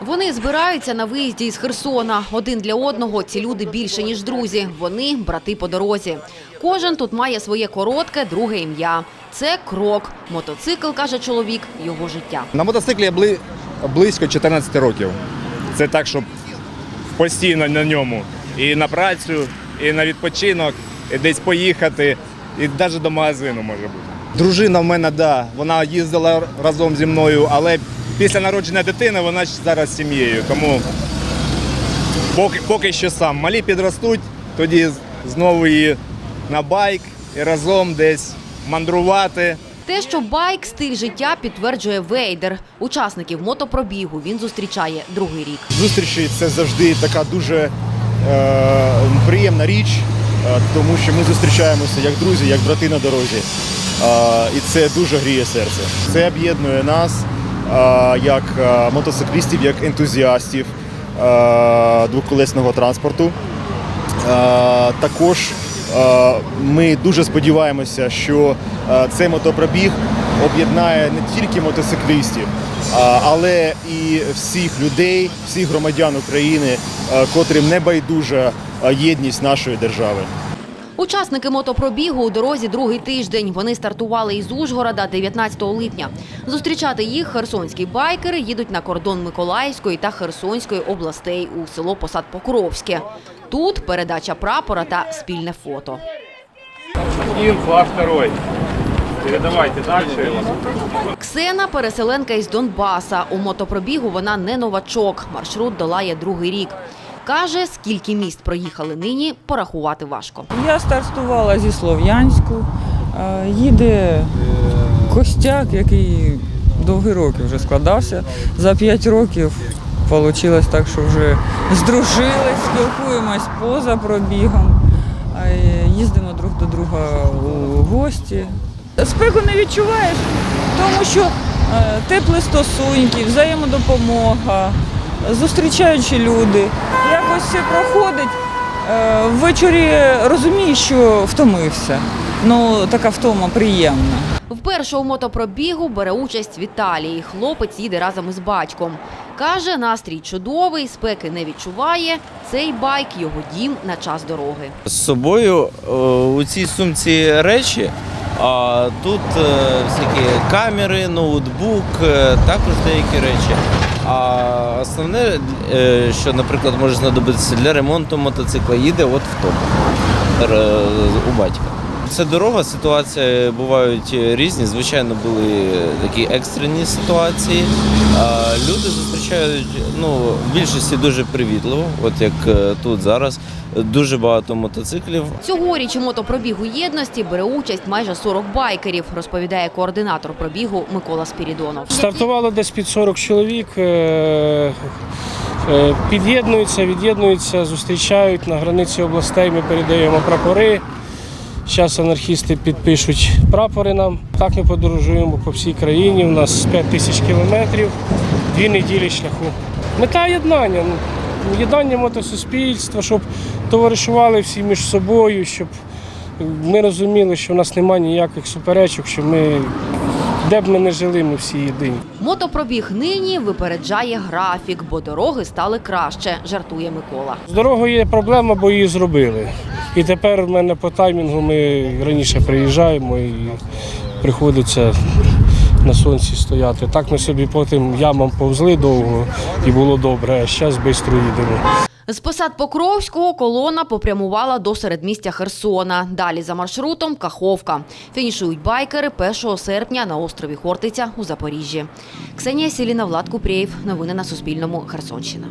Вони збираються на виїзді із Херсона. Один для одного ці люди більше ніж друзі. Вони брати по дорозі. Кожен тут має своє коротке друге ім'я. Це крок. Мотоцикл каже чоловік, його життя. На мотоциклі я бли... близько 14 років. Це так, щоб постійно на ньому. І на працю, і на відпочинок, і десь поїхати, і навіть до магазину може бути. Дружина в мене, да, вона їздила разом зі мною, але після народження дитини вона зараз з сім'єю. Тому поки, поки що сам. Малі підростуть, тоді знову її на байк і разом десь мандрувати. Те, що байк стиль життя підтверджує Вейдер. Учасників мотопробігу він зустрічає другий рік. Зустрічі це завжди така дуже е, приємна річ, е, тому що ми зустрічаємося як друзі, як брати на дорозі. Е, і це дуже гріє серце. Це об'єднує нас як е, мотоциклістів, як ентузіастів е, двоколесного транспорту. Е, Також ми дуже сподіваємося, що цей мотопробіг об'єднає не тільки мотоциклістів, але і всіх людей, всіх громадян України, котрим не байдужа е, єдність нашої держави. Учасники мотопробігу у дорозі другий тиждень. Вони стартували із Ужгорода 19 липня. Зустрічати їх херсонські байкери їдуть на кордон Миколаївської та Херсонської областей у село Посад Покровське. Тут передача прапора та спільне фото. Один, флаг второй. Передавайте дальше. Ксена переселенка із Донбаса. У мотопробігу вона не новачок. Маршрут долає другий рік. Каже, скільки міст проїхали нині, порахувати важко. Я стартувала зі Слов'янську. Е, Їде Костяк, який довгі роки вже складався. За п'ять років вийшло так, що вже здружились, спілкуємось поза пробігом, їздимо друг до друга у гості. Спеку не відчуваєш, тому що е, теплі стосунки, взаємодопомога, зустрічаючі люди. Якось все проходить. Е, Ввечері розумієш, що втомився. Ну, така втома приємна. Вперше у мотопробігу бере участь Віталій. Хлопець їде разом із батьком. Каже, настрій чудовий, спеки не відчуває. Цей байк його дім на час дороги. З собою е, у цій сумці речі, а тут е, всякі камери, ноутбук, також деякі речі. А основне, е, що, наприклад, може знадобитися для ремонту мотоцикла, їде от в тому у батька. Це дорога, ситуації бувають різні. Звичайно, були такі екстрені ситуації. Люди зустрічають ну, в більшості дуже привітливо, от як е, тут зараз. Дуже багато мотоциклів. Цьогоріч у мотопробігу єдності бере участь майже 40 байкерів, розповідає координатор пробігу Микола Спірідонов. Стартувало десь під 40 чоловік. е, е, Під'єднуються, від'єднуються, зустрічають на границі областей. Ми передаємо прапори. Зараз анархісти підпишуть прапори нам. Так ми подорожуємо по всій країні. У нас 5 тисяч кілометрів, дві неділі шляху. Мета єднання. ну, Єднання мотосуспільства, щоб товаришували всі між собою, щоб ми розуміли, що в нас немає ніяких суперечок, що ми, де б ми не жили, ми всі єдині. Мотопробіг нині випереджає графік, бо дороги стали краще, жартує Микола. З дорогою є проблема, бо її зробили. І тепер в мене по таймінгу ми раніше приїжджаємо і приходиться на сонці стояти. Так ми собі по тим ямам повзли довго і було добре, а зараз швидко їдемо. З посад Покровського колона попрямувала до середмістя Херсона. Далі за маршрутом Каховка. Фінішують байкери 1 серпня на острові Хортиця у Запоріжжі. Ксенія Сіліна, Влад Купрєєв. Новини на Суспільному. Херсонщина.